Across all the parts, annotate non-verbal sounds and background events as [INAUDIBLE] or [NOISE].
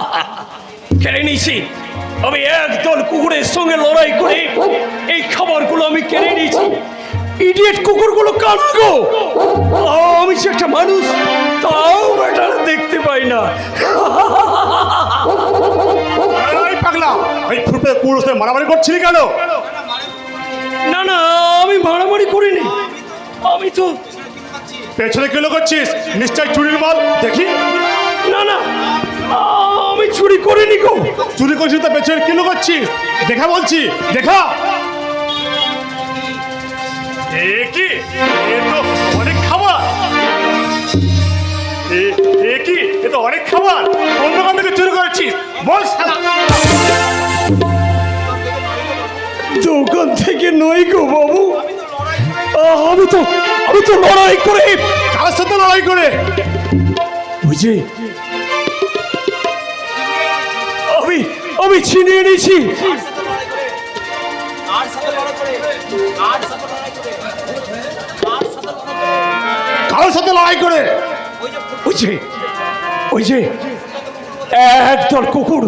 [LAUGHS] কেড়ে নিয়েছি। আমি একদল কুকুরের সঙ্গে লড়াই করে এই খাবারগুলো আমি কেড়ে নিয়েছি। ইডিয়েট কুকুরগুলো গো আমি যে একটা মানুষ তাও বেটারা দেখতে পাই না। [LAUGHS] পাগলা ফুটে কুকুর মারামারি করছিলি কেন? না না আমি মারামারি করিনি। আমি তো পেছনে কেলো করছিস নিশ্চয় চুরির মাল দেখি। না না আমি চুরি করিনি গো। চুরি করছিস তো পেছনে কেলো করছিস? দেখা বলছি দেখা। এ কি? এ তো অনেক খাবার। এ কি? এ তো অনেক খাবার। অন্য দোকান থেকে চুরি করেছিস। বল দোকান থেকে নই গো বাবু। আমি তো আমি তো লড়াই করে কার সাথে লড়াই করে? বুঝে আমি ছিনিয়ে নিয়েছি। কারোর সাথে লড়াই করে? ওই ওই যে, একদল কুকুর।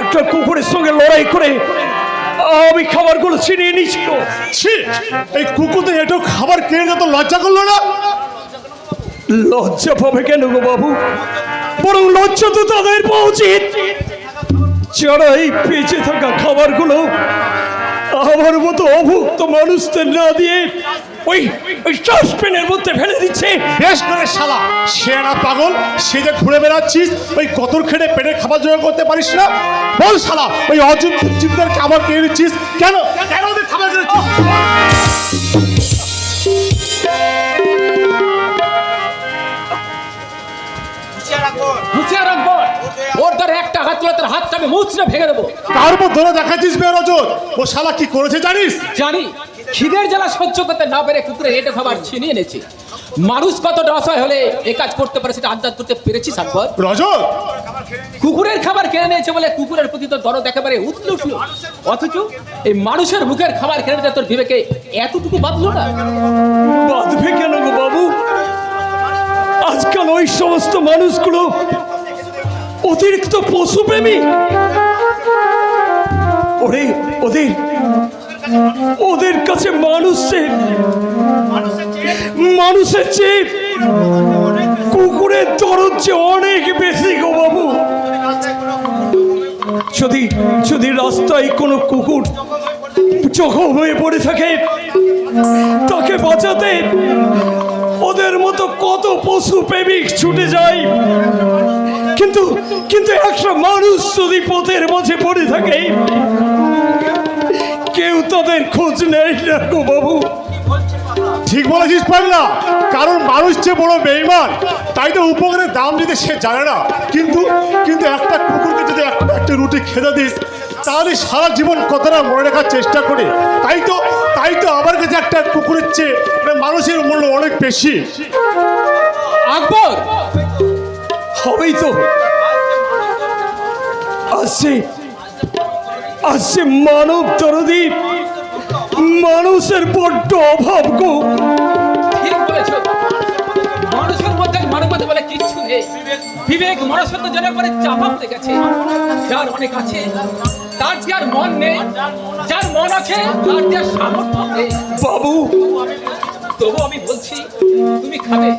একটা কুকুরের সঙ্গে লড়াই করে আমি খাবারগুলো ছিনিয়ে নিয়েছি। গো। ছি, এই কুকুরতে এটো খাবার কিনে যত লজ্জা করল না? লজ্জা পাবে কেন গো বাবু? বরং লজ্জা তো তাদের পাওয়া উচিত। যারা এই বেঁচে থাকা খাবারগুলো আমার মতো অভুক্ত মানুষদের না দিয়ে ওই ওই ডাস্টবিনের মধ্যে ফেলে দিচ্ছে। বেশ করে শালা সে না পাগল সে যে ঘুরে বেড়াচ্ছিস ওই কতর খেটে খাবার জোগাড় করতে পারিস না? বল শালা ওই নিচ্ছিস কেন? কেন ওদের খাবার আমি মুচড়ে ভেঙে দেবো। কার উপর ধরে দেখাচ্ছিস বেরোজোর ও শালা কি করেছে জানিস? জানি। খিদের জ্বালা সহ্য করতে না পেরে কুকুরের খাবার ছিনিয়ে এনেছে। মানুষ কতটা অসহায় হলে এ কাজ করতে পারে সেটা আন্দাজ করতে পেরেছি সাকবর রজত? কুকুরের খাবার কিনে নিয়েছে বলে কুকুরের প্রতি তোর দরদ একেবারে উঠল উঠল অথচ এই মানুষের মুখের খাবার কিনে নিতে তোর বিবেকে এতটুকু বাঁধলো না? বাঁধবে কেন গো বাবু? আজকাল ওই সমস্ত মানুষগুলো অতিরিক্ত পশুপ্রেমী ওরে, ওদের ওদের কাছে মানুষের মানুষের চেয়ে কুকুরের দরদ যে অনেক বেশি গো বাবু। যদি যদি রাস্তায় কোনো কুকুর জখম হয়ে পড়ে থাকে, তাকে বাঁচাতে ওদের মতো কত পশু প্রেমিক ছুটে যায়। কিন্তু কিন্তু একটা মানুষ যদি পথের মাঝে পড়ে থাকে, কেউ তাদের খোঁজ নেয় না বাবু। ঠিক বলেছিস, পাগলা। কারণ মানুষ যে বড় বেইমান, তাই তো উপকারের দাম দিতে সে জানে না। কিন্তু কিন্তু একটা কুকুরকে যদি একটা একটা রুটি খেতে দিস, তাহলে সারা জীবন কতটা মনে রাখার চেষ্টা করে। তাই একটা কুকুরের চেয়ে মানুষের মূল্য অনেক বেশি। আকবর! হবেই তো। আসছে আসছে মানব জনদীপ মানুষের বড্ড অভাব গো। বলে কিচ্ছু নেই। বিবেক মনসত্ব জনের পরে চাপা পড়ে গেছে। যার অনেক আছে তার যার মন নেই যার মন আছে তার যার সামর্থ্য নেই। বাবু। তবু আমি বলছি তুমি খাবে।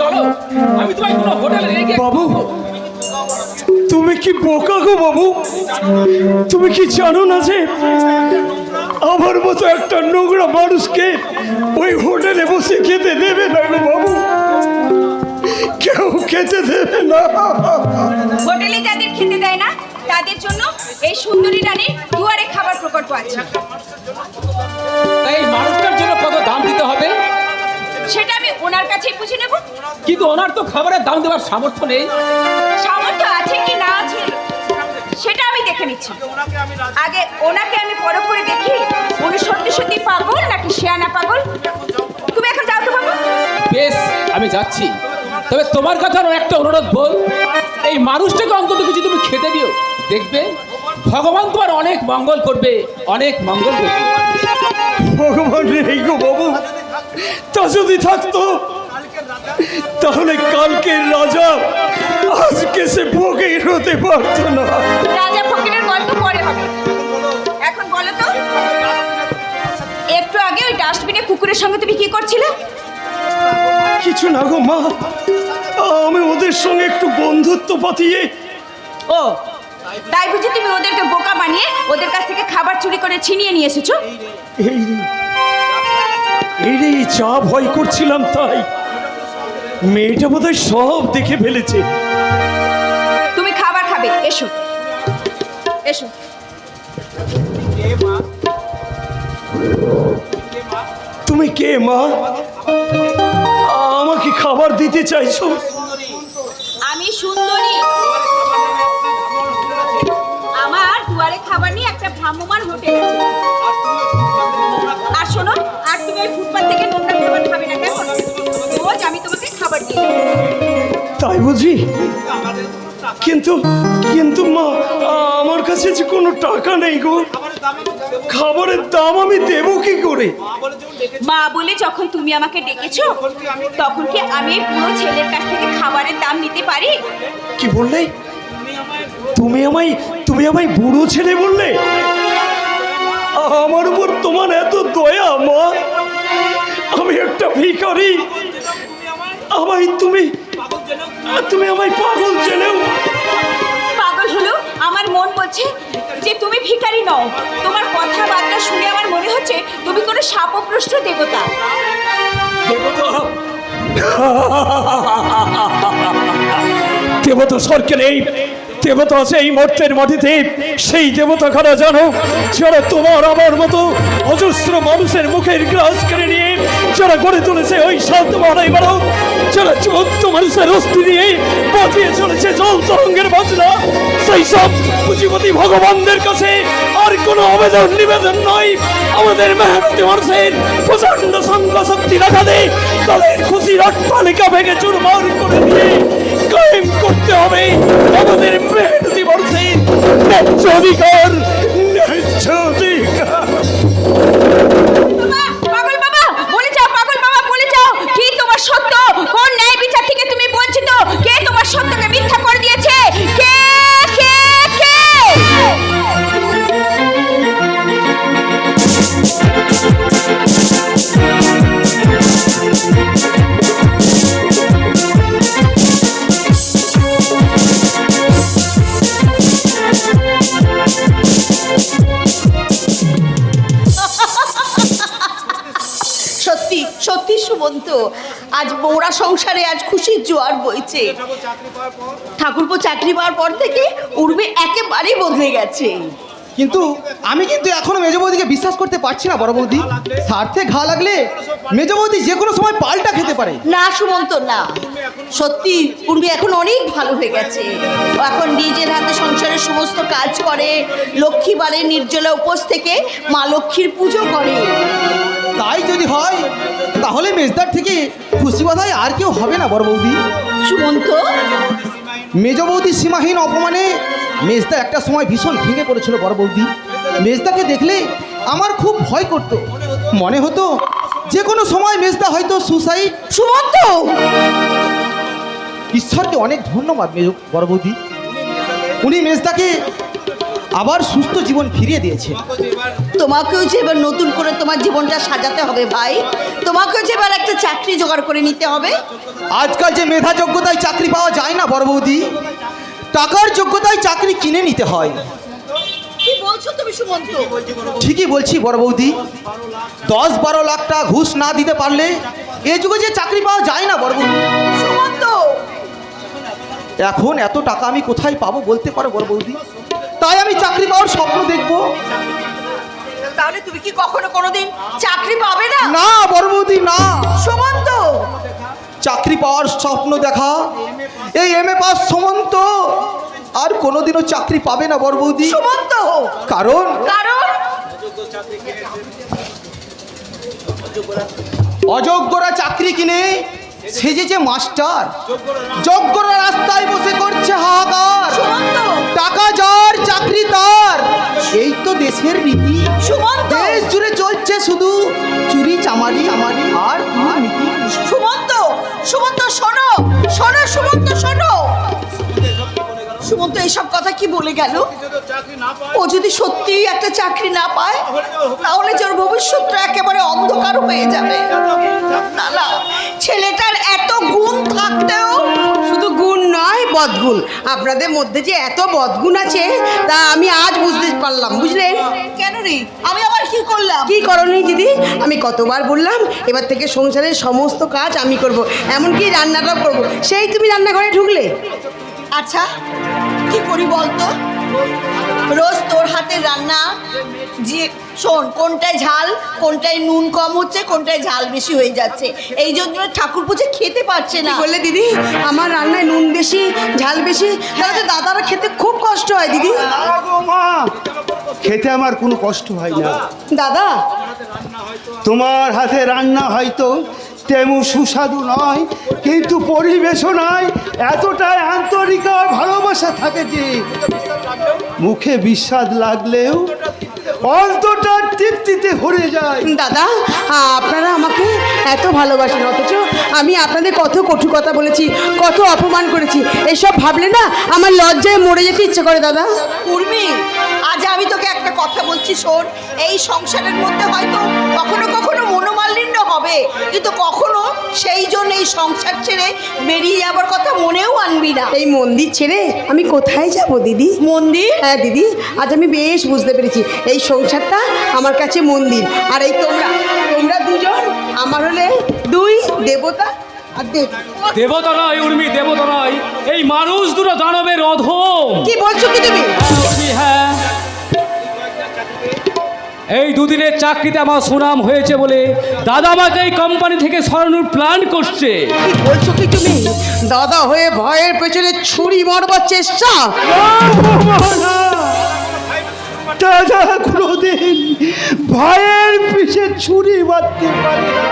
চলো আমি তোমায় কোনো হোটেলে গিয়ে বাবু তুমি কি বোকা গো বাবু? তুমি কি জানো না যে আমার মতো একটা নোংরা মানুষকে ওই হোটেলে বসে খেতে দেবে না গো বাবু? কেউ খেতে দেবে না। হোটেলে যাদের খেতে দেয় না তাদের জন্য এই সুন্দরী রানীর দুয়ারে খাবার প্রকল্প আছে। এই মানুষটার জন্য কত দাম দিতে হবে? সেটা আমি ওনার কাছেই বুঝে নেব। কিন্তু ওনার তো খাবারের দাম দেওয়ার সামর্থ্য নেই। সামর্থ্য আছে কি না আছে সেটা আমি দেখে নিচ্ছি। আগে ওনাকে আমি পরখ করে দেখি উনি সত্যি সত্যি পাগল নাকি শেয়ানা পাগল? তুমি এখন যাও তো বাবু। বেশ আমি যাচ্ছি। তবে তোমার কথা আমার একটা অনুরোধ বল। এই মানুষটাকে অন্তত কিছু তুমি খেতে দিও। দেখবে ভগবান তোমার অনেক মঙ্গল করবে অনেক মঙ্গল করবে। ভগবান নেই গো বাবু। তা যদি থাকতো তাহলে কালকের রাজা আজকে সে ফকির হতে পারতো না। রাজা ফকিরের গল্প পরে হবে। এখন বলো তো একটু আগে ওই ডাস্টবিনে কুকুরের সঙ্গে তুমি কি করছিলে? কিছু না গো মা। আমি ওদের সঙ্গে একটু বন্ধুত্ব পাতিয়ে ও তাই বুঝি তুমি ওদেরকে বোকা বানিয়ে ওদের কাছ থেকে খাবার চুরি করে ছিনিয়ে নিয়ে এসেছ? এই এই রে চা ভয় করছিলাম তাই। মেয়েটা বোধহয় সব দেখে ফেলেছে। তুমি খাবার খাবে এসো। এসো। তুমি কে মা? আমাকে খাবার দিতে চাইছো? আমি সুন্দরী। আমার দুয়ারে খাবার নিয়ে একটা ভ্রাম্যমান হোটেল আছে। আর শোনো আর তুমি ওই ফুটপাত থেকে নোংরা খাবার খাবে না কেমন রোজ আমি তোমাকে খাবার দিই তাই বুঝি? কিন্তু কিন্তু মা আমার কাছে যে কোনো টাকা নেই গো। খাবারের দাম আমি দেবো কি করে? মা বলে যখন তুমি আমাকে ডেকেছো তখন কি আমি পুরো ছেলের কাছ থেকে খাবারের দাম নিতে পারি? কি বললে? তুমি আমায় তুমি আমায় বুড়ো ছেলে বললে? আমার উপর তোমার এত দয়া মা। আমি একটা ভিখারি। আমায় তুমি তুমি আমায় পাগল ছেলেও আমার মন বলছে যে তুমি ভিখারি নও। তোমার কথাবার্তা শুনে আমার মনে হচ্ছে তুমি কোনো শাপপ্রষ্ট দেবতা। দেবতা? সরকে নেই দেবতা আছে এই মর্তের মাটিতে। সেই দেবতা খারা জানো? যারা তোমার আমার মতো অজস্র মানুষের মুখের গ্রাস করে নিয়ে যারা গড়ে তুলেছে ওই শান্ত মারাই মারো যারা চোদ্দ মানুষের অস্থি দিয়ে বাজিয়ে চলেছে জল তরঙ্গের বাজনা, সেই সব পুঁজিপতি ভগবানদের কাছে আর কোনো আবেদন নিবেদন নয়। আমাদের মেহনতি মানুষের প্রচণ্ড সঙ্গ শক্তি দেখা দেয় তাদের খুশির অট্টালিকা ভেঙে চুরমার করে দিয়ে কায়েম করতে হবে। আমাদের মেহনতি মানুষের ন্যায্য অধিকার বইছে ঠাকুরপো চাকরি পাওয়ার পর থেকে উর্বে একেবারেই বদলে গেছে। কিন্তু আমি কিন্তু এখনও মেজ বৌদিকে বিশ্বাস করতে পারছি না বড় বৌদি। স্বার্থে ঘা লাগলে মেজ বৌদি যে কোনো সময় পাল্টা খেতে পারে। না সুমন্ত না। সত্যি উর্বি এখন অনেক ভালো হয়ে গেছে। ও এখন নিজের হাতে সংসারের সমস্ত কাজ করে লক্ষ্মী বারে নির্জলা উপোস থেকে মা লক্ষ্মীর পুজো করে। তাই যদি হয় তাহলে মেজদার থেকে খুশি কথায় আর কেউ হবে না বড় বৌদি। সুমন্ত। মেজ বৌদি সীমাহীন অপমানে মেজদা একটা সময় ভীষণ ভেঙে পড়েছিল বড় বৌদি। মেজদাকে দেখলে আমার খুব ভয় করত। মনে হতো যে কোনো সময় মেজদা হয়তো সুসাইড সুমন্ত! ঈশ্বরকে অনেক ধন্যবাদ মেজ বড় বৌদি। উনি মেজদাকে আবার সুস্থ জীবন ফিরিয়ে দিয়েছে। তোমাকেও যে এবার নতুন করে তোমার জীবনটা সাজাতে হবে ভাই। তোমাকেও যে এবার একটা চাকরি জোগাড় করে নিতে হবে। আজকাল যে মেধা যোগ্যতায় চাকরি পাওয়া যায় না বড় বৌদি টাকার যোগ্যতায় চাকরি কিনে নিতে হয়। কি বলছো তুমি ঠিকই বলছি বড় বৌদি দশ বারো লাখ টাকা ঘুষ না দিতে পারলে এ যুগে যে চাকরি পাওয়া যায় না বড় বৌদি এখন এত টাকা আমি কোথায় পাবো বলতে পারো বড় বৌদি তাই আমি চাকরি পাওয়ার স্বপ্ন দেখব। তাহলে তুমি কি কখনো কোনোদিন চাকরি পাবে না? না বড় বৌদি না। সুমন্ত! চাকরি পাওয়ার স্বপ্ন দেখা। এই এম এ পাস সমন্ত। আর কোনোদিনও চাকরি পাবে না বড় বৌদি সুমন্ত! কারণ? কারণ? অযোগ্যরা চাকরি কিনে সেজেছে মাস্টার যোগ্যরা রাস্তায় বসে করছে হাহাকার। সুমন্ত। টাকা যার চাকরি তার। এই তো দেশের রীতি সুমন্ত। দেশ জুড়ে চলছে শুধু চুরি চামারি আমারি আর নীতি সুমন্ত সুমন্ত শোনো শোনো সুমন্ত শোনো। সুমন্ত এইসব কথা কি বলে গেল? ও যদি সত্যিই একটা চাকরি না পায় তাহলে যে ওর ভবিষ্যৎটা একেবারে অন্ধকার হয়ে যাবে। না না ছেলেটার এত গুণ থাকতেও শুধু গুণ নয় বদগুণ। আপনাদের মধ্যে যে এত বদগুণ আছে তা আমি আজ বুঝতে পারলাম বুঝলেন কেন রে? আমি আবার কি করলাম? কি করনি দিদি? আমি কতবার বললাম এবার থেকে সংসারের সমস্ত কাজ আমি করব এমনকি রান্নাটাও করব। সেই তুমি রান্নাঘরে ঢুকলে? আচ্ছা। কি করি বলতো? রোজ তোর হাতে রান্না যে শোন কোনটায় ঝাল কোনটায় নুন কম হচ্ছে কোনটায় ঝাল বেশি হয়ে যাচ্ছে। এই জন্য ঠাকুর পুজো খেতে পারছে না। বললে দিদি? আমার রান্নায় নুন বেশি ঝাল বেশি তাহলে তো দাদারা খেতে খুব কষ্ট হয় দিদি। খেতে আমার কোনো কষ্ট হয় না। দাদা? তোমার হাতে রান্না হয়তো তেমন সুস্বাদু নয় কিন্তু পরিবেশনায় এতটাই আন্তরিক আর ভালোবাসা থাকে যে মুখে বিস্বাদ লাগলেও অন্তটা তৃপ্তিতে ভরে যায়। দাদা আপনারা আমাকে এত ভালোবাসেন অথচ আমি আপনাদের কত কটু কথা বলেছি কত অপমান করেছি এসব ভাবলে না আমার লজ্জায় মরে যেতে ইচ্ছে করে দাদা। উর্মি আজ আমি তোকে একটা কথা বলছি শোন। এই সংসারের মধ্যে হয়তো কখনো কখনো মনোমালিন্য হবে। কিন্তু কখনো সেই জন্য এই সংসার ছেড়ে বেরিয়ে যাবার কথা মনেও আনবি না। এই মন্দির ছেড়ে আমি কোথায় যাব দিদি? মন্দির? হ্যাঁ দিদি। আজ আমি বেশ বুঝতে পেরেছি। এই সংসারটা আমার কাছে মন্দির। আর এই তোমরা তোমরা দুজন আমার হলে দুই দেবতা আর দেব দেবতা নয় উর্মি দেবতা নয়। এই মানুষ দুটো দানবের অধম। কি বলছো কি তুমি? হ্যাঁ। এই দুদিনের চাকরিতে আমার সুনাম হয়েছে বলে দাদা আমাকে এই কোম্পানি থেকে সরানোর প্ল্যান করছে। কি বলছো কি তুমি? দাদা হয়ে ভয়ের পেছনে ছুরি মারবার চেষ্টা? দাদা কোনোদিন ভয়ের পিছে ছুরি মারতে পারে না।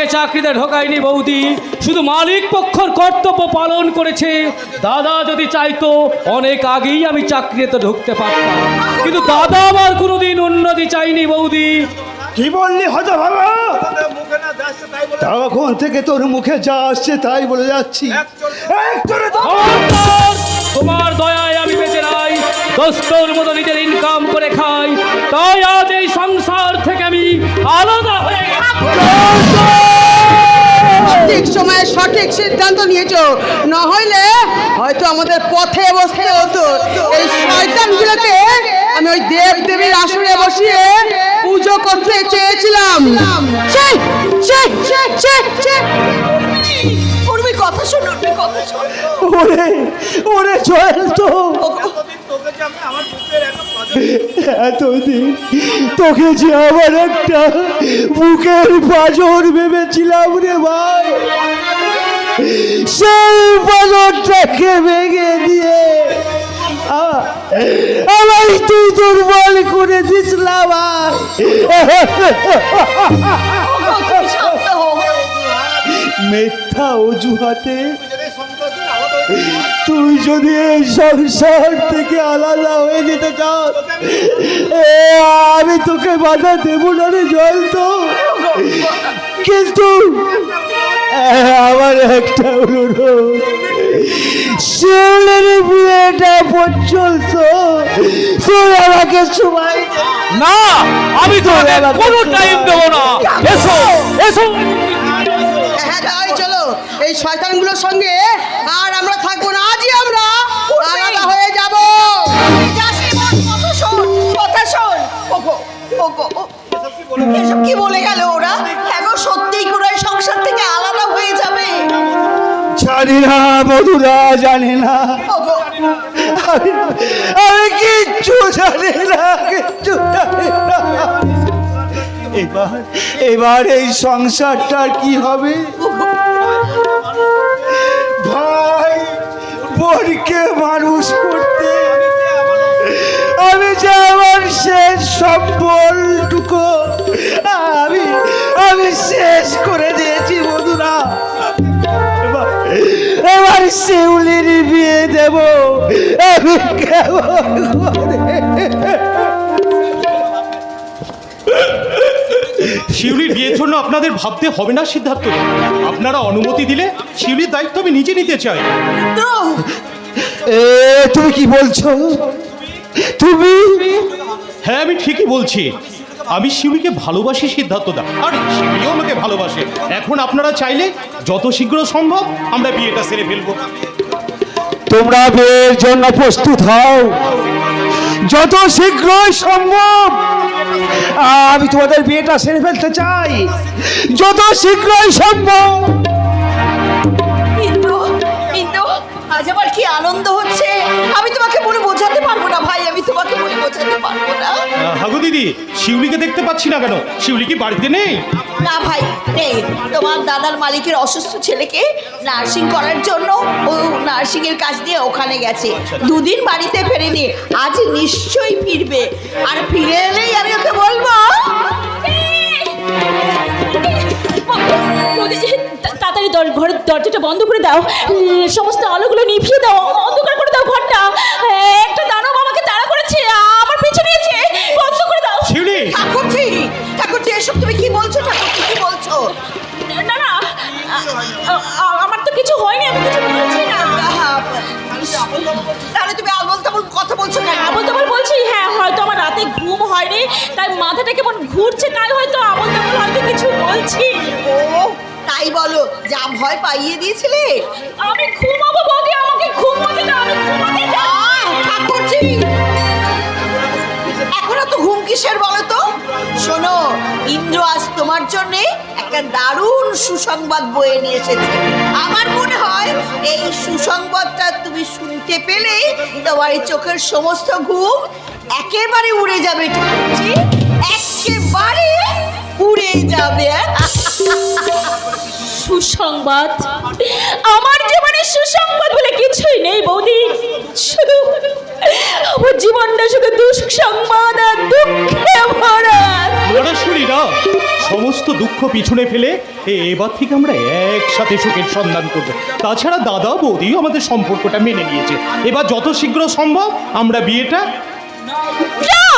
আমাকে চাকরিতে ঢোকায়নি বৌদি। শুধু মালিক পক্ষর কর্তব্য পালন করেছে। দাদা যদি চাইতো অনেক আগেই আমি চাকরিতে ঢুকতে পারতাম। কিন্তু দাদা আমার কোনোদিন উন্নতি চাইনি বৌদি। কি বললি হয়তো ভাবা তখন থেকে তোর মুখে যা আসছে তাই বলে যাচ্ছি! তোমার দয়ায় আমি বেঁচে নাই। দোস্তর মতো নিজের ইনকাম করে খাই। তাই আজ এই সংসার থেকে আমি আলাদা হয়ে গেছি। সঠিক সময়ে সঠিক সিদ্ধান্ত নিয়েছো। না হইলে হয়তো আমাদের পথে বসতে হতো। এই শয়তানগুলোকে আমি ওই দেব দেবীর আসরে বসিয়ে পুজো করতে চেয়েছিলাম। কথা শোন কথা শোন। ওরে ওরে চল তো। এতদিন তোকে যে আমার একটা বুকের পাজর ভেবেছিলাম রে ভাই সেই পাজরটাকে ভেঙে দিয়ে আ- আমায় তুই দুর্বল করে দিছিলাম আর মিথ্যা অজুহাতে তুই যদি এই সংসার থেকে আলাদা হয়ে যেতে চাস এ, আমি তোকে বাধা দেব না রে জল তো। কিন্তু আমার একটা অনুরোধ। শিউলের বিয়েটা পর্যন্ত তুই আমাকে সময় না আমি তো কোনো টাইম দেবো না। এসো এসো। হ্যাঁ তাই চলো। এই শয়তানগুলোর সঙ্গে আর আমরা থাকব না আজই আমরা আলাদা হয়ে যাব। কথা শোন ওগো ওগো এসব কি বলে গেল ওরা? কেন সত্যিই এই সংসার থেকে আলাদা হয়ে যাবে? জানি না মধুরা জানি না। আমি আমি কিচ্ছু জানি না কিচ্ছু জানি না। এবার এবার এই সংসারটার কি হবে? বোনকে মানুষ করতে আমি যে আমার শেষ সম্বলটুকু আমি আমি শেষ করে দিয়েছি বন্ধুরা। এবার এবার শিউলির বিয়ে দেব আমি কেমন শিউলির বিয়ের জন্য আপনাদের ভাবতে হবে না সিদ্ধার্থ। আপনারা অনুমতি দিলে শিউলির দায়িত্ব আমি নিজে নিতে চাই। এ তুমি কি বলছো? তুমি? হ্যাঁ আমি ঠিকই বলছি। আমি শিউলিকে ভালোবাসি সিদ্ধার্থ দা। আর শিউলিও আমাকে ভালোবাসে। এখন আপনারা চাইলে যত শীঘ্র সম্ভব আমরা বিয়েটা সেরে ফেলব। তোমরা বিয়ের জন্য প্রস্তুত হও। যত শীঘ্রই সম্ভব। আমি তোমাদের বিয়েটা সেরে ফেলতে চাই। যত শীঘ্রই সম্ভব। আজ আমার কি আনন্দ হচ্ছে আমি তোমাকে বলে বোঝাতে পারব না ভাই আমি তোমাকে বলে বোঝাতে পারব না হাগু দিদি শিউলিকে দেখতে পাচ্ছি না কেন শিউলি কি বাড়িতে নেই না ভাই নেই তোমার দাদার মালিকের অসুস্থ ছেলেকে নার্সিং করার জন্য ও নার্সিং এর কাজ দিয়ে ওখানে গেছে দুদিন বাড়িতে ফেরেনি আজ নিশ্চয়ই ফিরবে আর ফিরে এলেই আমি ওকে বলব তাড়াতাড়ি ঘরের দরজাটা বন্ধ করে দাও। সমস্ত আলোগুলো নিভিয়ে দাও। অন্ধকার যা ভয় পাইয়ে দিয়েছিলে? আমি ঘুমাবো বৌদি আমাকে ঘুমাতে দাও আমি ঘুমাতে দাও ঠাকুরজি! এখনও তো ঘুম কিসের বলো তো? শোনো ইন্দ্র আজ তোমার জন্য একটা দারুণ সুসংবাদ বয়ে নিয়ে এসেছে। আমার মনে হয় এই সুসংবাদটা তুমি শুনতে পেলেই তোমার এই চোখের সমস্ত ঘুম একেবারে উড়ে যাবে ঠাকুরজি। একেবারে উড়ে যাবে। সুসংবাদ আমার জীবনে সুসংবাদ বলে কিছুই নেই বৌদি শুধু আমার জীবনটা শুধু দুঃসংবাদ আর দুঃখে ভরা লড়াশুড়িরা সমস্ত দুঃখ পিছনে ফেলে এবার থেকে আমরা একসাথে সুখের সন্ধান করব তাছাড়া দাদা বৌদি আমাদের সম্পর্কটা মেনে নিয়েছে এবার যত শীঘ্র সম্ভব আমরা বিয়েটা! না!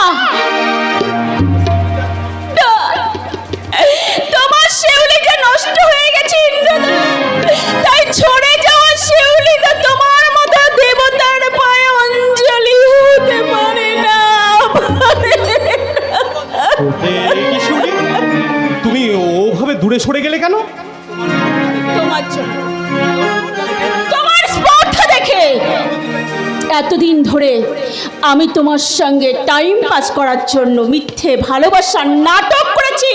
আমি তোমার সঙ্গে টাইম পাস করার জন্য মিথ্যে ভালোবাসার নাটক করেছি।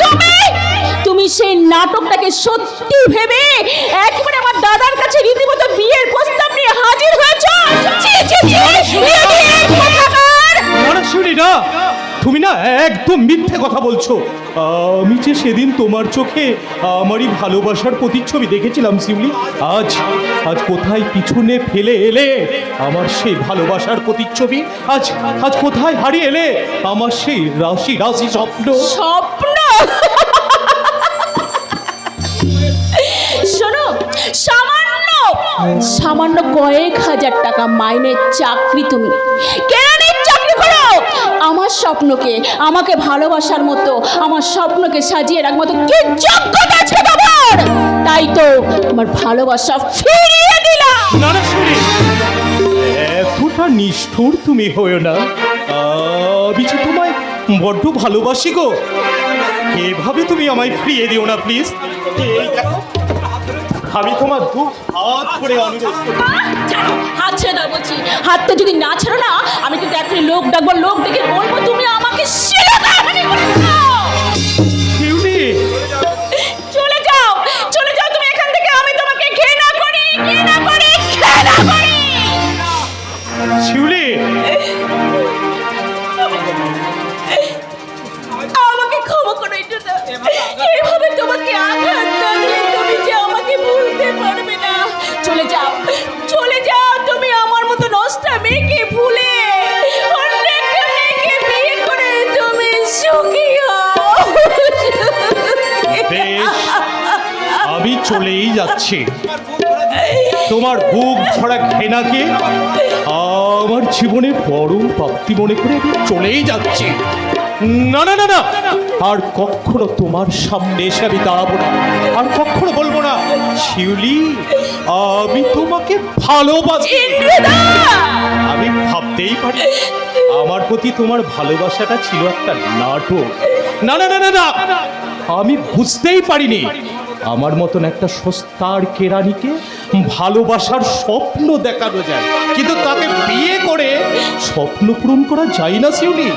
তুমি? তুমি সেই নাটকটাকে সত্যি ভেবে একবারে আমার দাদার কাছে রীতিমতো বিয়ের একদম মিথ্যে কথা বলছো। আমি যে সেদিন তোমার চোখে আমারই ভালোবাসার প্রতিচ্ছবি দেখেছিলাম, শিউলি, আজ আজ কোথায় পিছনে ফেলে এলে আমার সেই ভালোবাসার প্রতিচ্ছবি? আজ আজ কোথায় হারিয়ে এলে আমার সেই রাশি রাশি স্বপ্ন? স্বপ্ন? শোনো, সামান্য সামান্য কয়েক হাজার টাকা মাইনের চাকরি তুমি। কেরানির চাকরি করো আমার স্বপ্নকে আমাকে ভালোবাসার মতো আমার স্বপ্নকে সাজিয়ে রাখার মতো কি যোগ্যতা আছে তোমার তাই তো আমার ভালোবাসা ফিরিয়ে দিলাম। এতটা নিষ্ঠুর তুমি হয়েও না। আমি যে তোমায় বড্ড ভালোবাসি গো। এভাবে তুমি আমায় ফিরিয়ে দিও না প্লিজ। এই দেখো। আমি তোমার দু হাত করে অনুরোধ ছাড়ো, হাত ছেড়ে দাও বলছি। হাতটা যদি না ছাড়ো না আমি কিন্তু এখনই লোক ডাকবো লোক ডেকে বলব তুমি আমাকে শিরোধারণী করেছ শিউলি চলে যাও। চলে যাও তুমি এখান থেকে। আমি তোমাকে ঘৃণা করি ঘৃণা করি ঘৃণা করি। শিউলি আমাকে ক্ষমা করো এটা এভাবে তোমাকে আঘাত চলেই যাচ্ছে। তোমার বুক ভরা ঘেনাকে আমার জীবনে পরম প্রাপ্তি মনে করে চলেই যাচ্ছে। না না না না। আর কখনো তোমার সামনে এসে আমি দাঁড়াবো না। আর কখনো বলব না শিউলি আমি তোমাকে ভালোবাসি। আমি ভাবতেই পারি আমার প্রতি তোমার ভালোবাসাটা ছিল একটা নাটক। না না না না না। আমি বুঝতেই পারিনি। আমার মতন একটা সস্তার কেরানিকে ভালোবাসার স্বপ্ন দেখানো যায়। কিন্তু তাকে বিয়ে করে স্বপ্ন পূরণ করা যায় না শিউলি।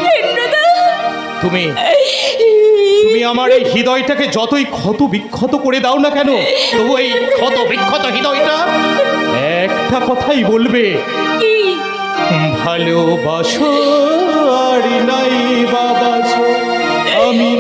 তুমি তুমি আমার এই হৃদয়টাকে যতই ক্ষত বিক্ষত করে দাও না কেন তবু এই ক্ষত বিক্ষত হৃদয়টা একটা কথাই বলবে ভালোবাসো আর নাই বাবাসো আমি